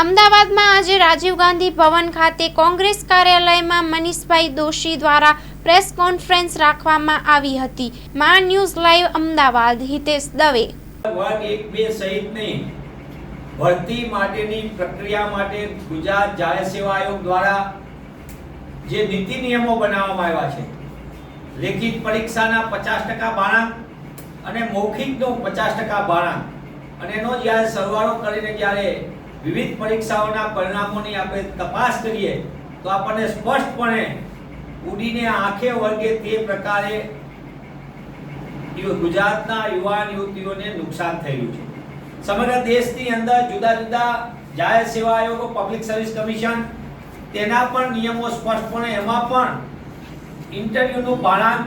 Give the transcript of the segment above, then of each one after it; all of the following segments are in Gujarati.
અમદાવાદમાં આજે રાજીવ ગાંધી ભવન ખાતે કોંગ્રેસ કાર્યાલયમાં મનીષભાઈ દોશી દ્વારા પ્રેસ કોન્ફરન્સ રાખવામાં આવી હતી. Maa news live Ahmedabad, Hitesh Dave. વર્ગ એક બે સહિતની ભરતી માટેની પ્રક્રિયા માટે ગુજરાત જાહેર સેવા આયોગ દ્વારા જે નીતિ નિયમો બનાવવામાં આવ્યા છે, લેખિત પરીક્ષાના પચાસ ટકા બાણા અને મૌખિકનો પચાસ ટકા બાણા. અને એનો જ્યારે સરવાળો કરીને જ્યારે વિવિધ પરીક્ષાઓના પરિણામોની આપણે તપાસ કરીએ, તો આપણને સ્પષ્ટપણે ઉડીને આંખે વર્ગે તે પ્રકારે ગુજરાતના યુવાન યુવતીઓને નુકસાન થયું છે. સમગ્ર દેશની અંદર જુદા જુદા જાહેર સેવા આયોગો પબ્લિક સર્વિસ કમિશન તેના પણ નિયમો સ્પષ્ટપણે, એમાં પણ ઇન્ટરવ્યુનું ભાડાંક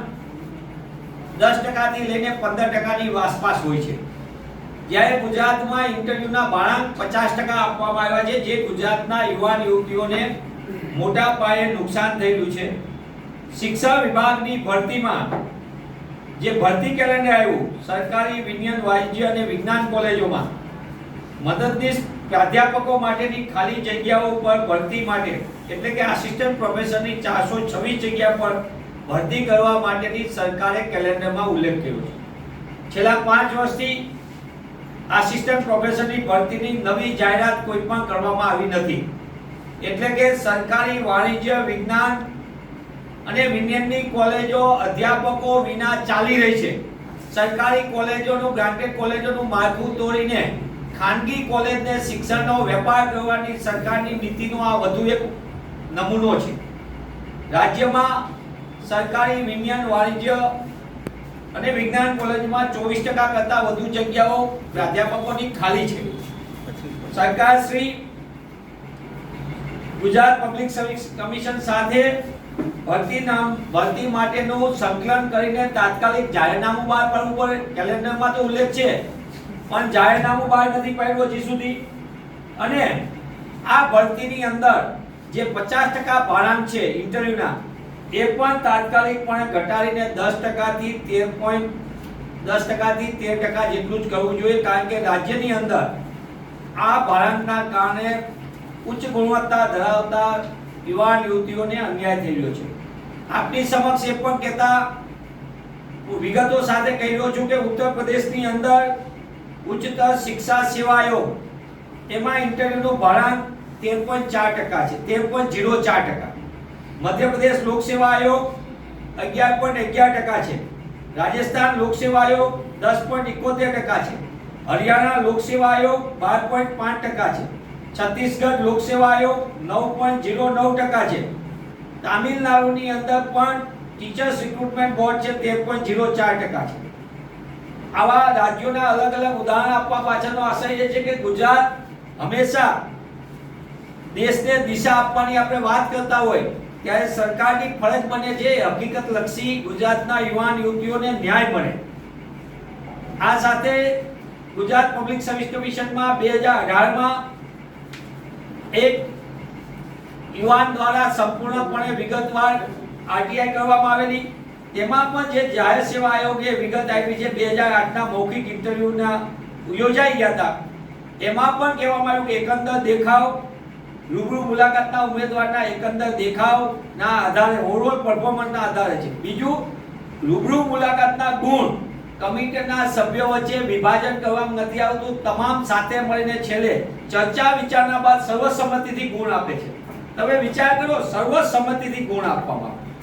દસ ટકાથી લઈને પંદર ટકાની આસપાસ હોય છે. જ્યારે ગુજરાતમાં ઇન્ટરવ્યુના ભાણાંક પચાસ ટકા આપવામાં આવ્યા છે, જે ગુજરાતના યુવાન યુવતીઓને મોટા પાયે નુકસાન થયેલું છે. શિક્ષણ વિભાગની ભરતીમાં જે ભરતી કેલેન્ડર આવ્યું, સરકારી વિજ્ઞાન, વાણિજ્ય અને વિજ્ઞાન કોલેજોમાં, મદદનીશ પ્રાધ્યાપકો માટેની ખાલી જગ્યાઓ પર ભરતી માટે, એટલે કે આસિસ્ટન્ટ પ્રોફેસરની ચારસો છવ્વીસ જગ્યા પર ભરતી કરવા માટેની સરકારે કેલેન્ડરમાં ઉલ્લેખ કર્યો છે. છેલ્લા પાંચ વર્ષથી આસિસ્ટન્ટ પ્રોફેસરની ભરતીની નવી જાહેરાત કોઈ પણ કરવામાં આવી નથી. એટલે કે સરકારી વાણિજ્ય, વિજ્ઞાન અને વિજ્ઞાનની કોલેજો અધ્યાપકો વિના ચાલી રહી છે. સરકારી કોલેજોનું ગ્રાન્ટેડ કોલેજોનું માળખું તોડીને ખાનગી કોલેજને શિક્ષણનો વેપાર કરવાની સરકારની નીતિનો આ વધુ એક નમૂનો છે. રાજ્યમાં સરકારી વિજ્ઞાન, વાણિજ્ય અને વિજ્ઞાન કોલેજમાં ચોવીસ ટકા કરતાં વધુ જગ્યાઓ પ્રાધ્યાપકોની ખાલી છે. સરકાર શ્રી ગુજરાત પબ્લિક સર્વિસ કમિશન સાથે ભરતી નામ, ભરતી માટેનું સંકલન કરીને તાત્કાલિક જાહેરનામું બહાર પાડવું પડે. કેલેન્ડરમાં તો ઉલ્લેખ છે, પણ જાહેરનામું બહાર નથી પાડ્યું હજી સુધી. અને આ ભરતીની અંદર જે પચાસ ટકા ભારાંક છે, ઇન્ટરવ્યુના એ પણ તાત્કાલિકપણે ઘટાડીને દસ ટકાથી તેર પોઈન્ટ દસ ટકાથી તેર ટકા જેટલું જ કરવું જોઈએ, કારણ કે રાજ્યની અંદર આ ભાડાંકના કારણે ઉચ્ચ ગુણવત્તા ધરાવતા યુવાન યુવતીઓને અન્યાય થઈ રહ્યો છે. આપની સમક્ષ એ પણ કહેતા હું વિગતો સાથે કહી રહ્યો છું કે ઉત્તર પ્રદેશની અંદર ઉચ્ચતર શિક્ષા સેવાઓ એમાં ઇન્ટરનેટનું ભાડાંક તેર પોઈન્ટ ચાર ટકા છે, તેર પોઈન્ટ ઝીરો ચાર ટકા. મધ્યપ્રદેશ લોક સેવા આયોગ અગિયાર પોઈન્ટ અગિયાર ટકા છે. રાજસ્થાન લોક સેવા આયોગ દસ પોઈન્ટ ઇકોતેર ટકા છે. હરિયાણા લોક સેવા આયોગ બાર પોઈન્ટ પાંચ ટકા છે. છત્તીસગઢ લોક સેવા આયોગ નવ પોઈન્ટ ઝીરો નવ ટકા છે. તામિલનાડુની અંદર પણ ટીચર્સ રિક્રુટમેન્ટ બોર્ડ છે તેર પોઈન્ટ ઝીરો ચાર ટકા છે. આવા રાજ્યોના અલગ અલગ ઉદાહરણ આપવા પાછળનો આશય એ છે કે ગુજરાત હંમેશા દેશને દિશા આપવાની આપણે વાત કરતા હોય ત્યારે સરકારની ફરજ બને છે હકીકત લક્ષી ગુજરાતના યુવાન યુવતીઓને ન્યાય મળે. આ સાથે ગુજરાત પબ્લિક સર્વિસ કમિશનમાં બે હજાર અઢારમાં એક યુવાન દ્વારા સંપૂર્ણપણે વિગતવાર આરટીઆઈ કરવામાં આવેલી. તેમાં પણ જે જાહેર સેવા આયોગે વિગત આપી છે, બે હજાર આઠના મૌખિક ઇન્ટરવ્યુના યોજાઈ ગયા હતા. એમાં પણ કહેવામાં આવ્યું કે એકંદર દેખાવ રૂબરૂ મુલાકાતના ઉમેદવારના એકંદર દેખાવના આધારે ઓવરઓલ પરફોર્મન્સના આધારે છે. બીજું, રૂબરૂ મુલાકાતના ગુણ. કમિટીના સભ્યો વચ્ચે વિભાજન કરવામાં નથી આવતું. તમામ સાથે મળીને છેલ્લે ચર્ચા વિચારણા બાદ સર્વસંમતિથી ગુણ આપે છે. તમે વિચાર કરો, સર્વસંમતિથી ગુણ આપવામાં